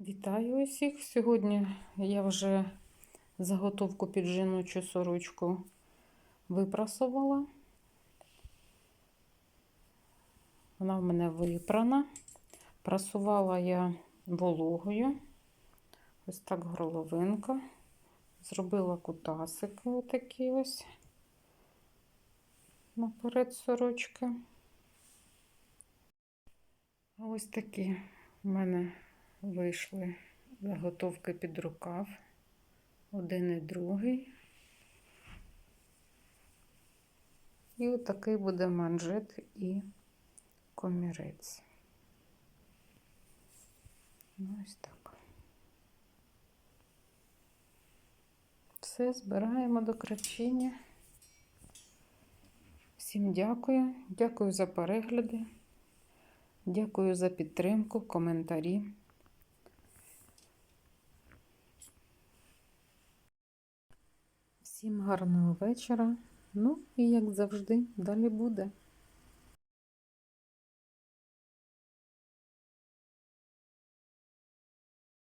Вітаю усіх! Сьогодні я вже заготовку під жіночу сорочку випрасувала. Вона в мене випрана. Прасувала я вологою. Ось так горловинка. Зробила кутасики отакі ось наперед сорочки. Ось такі в мене вийшли заготовки під рукав. Один і другий. І отакий буде манжет і комірець. Ну, ось так. Все, збираємо до крачення. Всім дякую. Дякую за перегляди. Дякую за підтримку, коментарі. Всім гарного вечора. Ну і як завжди, далі буде.